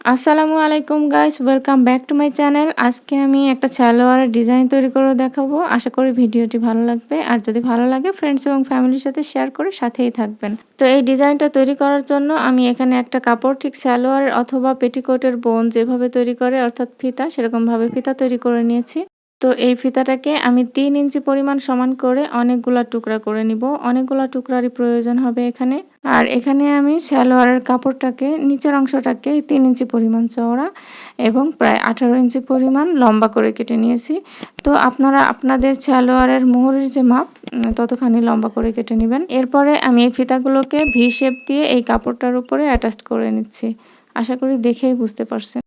আসসালামু আলাইকুম guys welcome back to my channel আজকে আমি একটা সালোয়ারের ডিজাইন তৈরি করে দেখাবো। আশা করি ভিডিওটি ভালো লাগবে। আর যদি ভালো লাগে ফ্রেন্ডস এবং ফ্যামিলির সাথে শেয়ার করে সাথেই থাকবেন। তো এই ডিজাইনটা তৈরি করার জন্য আমি এখানে একটা কাপড়, ঠিক সালোয়ার অথবা পেটিকোটের বোন যেভাবে তৈরি করে, অর্থাৎ ফিতা, সেরকমভাবে ফিতা তৈরি করে নিয়েছি। তো এই ফিতাটাকে আমি তিন ইঞ্চি পরিমাণ সমান করে অনেকগুলা টুকরা করে নিব। অনেকগুলা টুকরারই প্রয়োজন হবে এখানে। আর এখানে আমি সালোয়ারের কাপড়টাকে, নিচের অংশটাকে তিন ইঞ্চি পরিমাণ চওড়া এবং প্রায় আঠারো ইঞ্চি পরিমাণ লম্বা করে কেটে নিয়েছি। তো আপনারা আপনাদের সালোয়ারের মোহরের যে মাপ ততখানি লম্বা করে কেটে নেবেন। এরপরে আমি এই ফিতাগুলোকে ভি শেপ দিয়ে এই কাপড়টার উপরে অ্যাটাচ করে নিচ্ছি। আশা করি দেখেই বুঝতে পারছেন।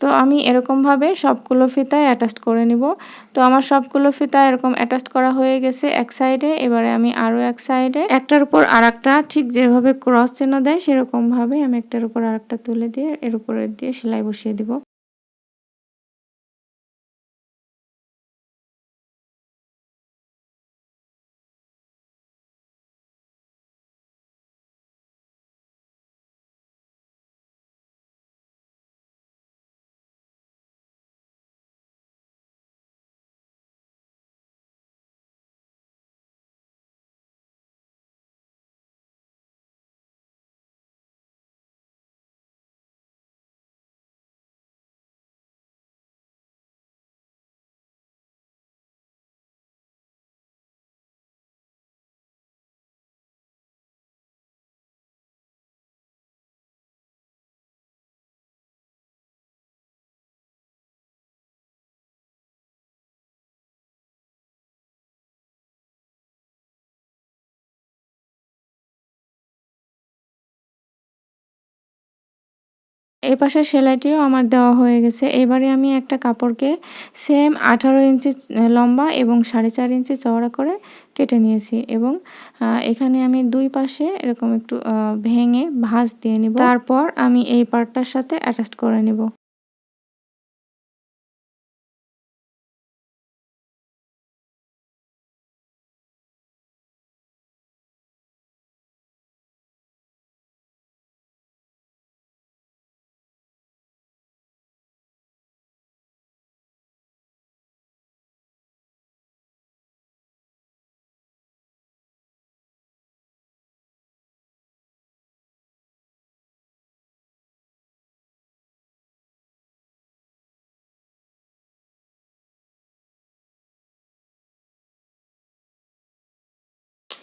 তো আমি এরকমভাবে সবগুলো ফিতায় অ্যাটাচ করে নিব। তো আমার সবগুলো ফিতা এরকম অ্যাটাচ করা হয়ে গেছে এক সাইডে এবারে আমি আরও এক সাইডে একটার উপর আরেকটা, ঠিক যেভাবে ক্রস চিহ্ন দেয় সেরকমভাবে আমি একটার উপর আর তুলে দিয়ে এর উপরে দিয়ে সেলাই বসিয়ে দিব। এই পাশে সেলাইটিও আমার দেওয়া হয়ে গেছে। এবারে আমি একটা কাপড়কে সেম আঠারো ইঞ্চি লম্বা এবং সাড়ে চার ইঞ্চি চওড়া করে কেটে নিয়েছি এবং এখানে আমি দুই পাশে এরকম একটু ভেঙে ভাঁজ দিয়ে নিব। তারপর আমি এই পার্টটার সাথে অ্যাটাচ করে নিব।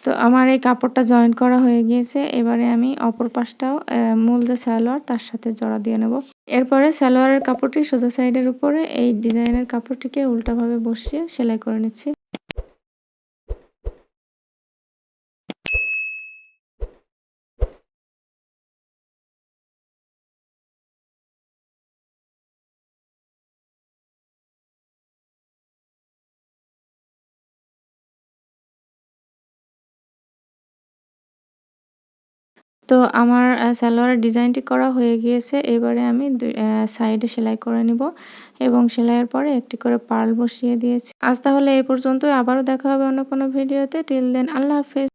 তো আমার এই কাপড়টা জয়েন করা হয়ে গিয়েছে। এবারে আমি অপর পাশটাও মূল যে সালোয়ার, তার সাথে জড়া দিয়ে নেব। এরপরে সালোয়ারের কাপড়টি সোজা সাইডের উপরে, এই ডিজাইনের কাপড়টিকে উল্টাভাবে বসিয়ে সেলাই করে নিচ্ছি। তো আমার সালোয়ারের ডিজাইনটি করা হয়ে গিয়েছে। এবারে আমি সাইডে সেলাই করে নিব এবং সেলাইয়ের পরে একটি করে পার্ল বসিয়ে দিয়েছি। আজ তাহলে এই পর্যন্ত আবারও দেখা হবে অন্য কোনো ভিডিওতে। টিল দেন আল্লাহ হাফেজ।